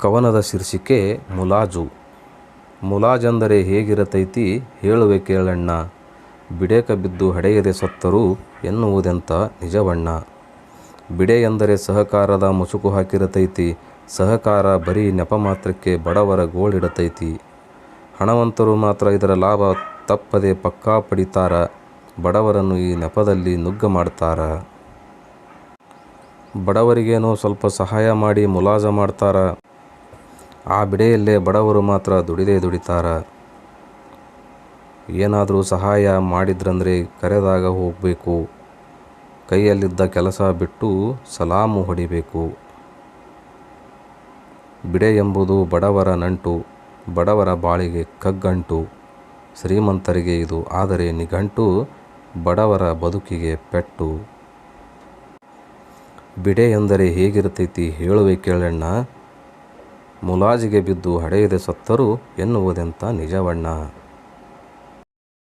ಕವನದ ಶೀರ್ಷಿಕೆ ಮುಲಾಜು. ಮುಲಾಜಂದರೆ ಹೇಗಿರತೈತಿ ಹೇಳುವೆ ಕೇಳಣ್ಣ. ಬಿಡೇಕ ಬಿದ್ದು ಹಡೆಯದೆ ಸತ್ತರು ಎನ್ನುವುದೆಂಥ ನಿಜವಣ್ಣ. ಬಿಡೆ ಎಂದರೆ ಸಹಕಾರದ ಮುಸುಕು ಹಾಕಿರತೈತಿ, ಸಹಕಾರ ಬರೀ ನೆಪ ಮಾತ್ರಕ್ಕೆ ಬಡವರ ಗೋಳಿಡತೈತಿ. ಹಣವಂತರು ಮಾತ್ರ ಇದರ ಲಾಭ ತಪ್ಪದೆ ಪಕ್ಕಾ ಪಡಿತಾರ, ಬಡವರನ್ನು ಈ ನೆಪದಲ್ಲಿ ನುಗ್ಗ ಮಾಡ್ತಾರ. ಬಡವರಿಗೇನೋ ಸ್ವಲ್ಪ ಸಹಾಯ ಮಾಡಿ ಮುಲಾಜ ಮಾಡ್ತಾರ. ಆ ಬಿಡೆಯಲ್ಲೇ ಬಡವರು ಮಾತ್ರ ದುಡಿದೇ ದುಡಿತಾರ. ಏನಾದರೂ ಸಹಾಯ ಮಾಡಿದ್ರಂದರೆ ಕರೆದಾಗ ಹೋಗಬೇಕು. ಕೈಯಲ್ಲಿದ್ದ ಕೆಲಸ ಬಿಟ್ಟು ಸಲಾಮು ಹೊಡಿಬೇಕು. ಬಿಡೆ ಎಂಬುದು ಬಡವರ ನಂಟು, ಬಡವರ ಬಾಳಿಗೆ ಕಗ್ಗಂಟು. ಶ್ರೀಮಂತರಿಗೆ ಇದು ಆದರೆ ನಿಘಂಟು, ಬಡವರ ಬದುಕಿಗೆ ಪೆಟ್ಟು. ಬಿಡೆ ಎಂದರೆ ಹೇಗಿರ್ತೈತಿ ಹೇಳುವೆ ಕೇಳಣ್ಣ. ಮುಲಾಜಿಗೆ ಬಿದ್ದು ಹಡೆಯದೆ ಸತ್ತರೂ ಎನ್ನುವುದೆಂಥ ನಿಜವಣ್ಣ?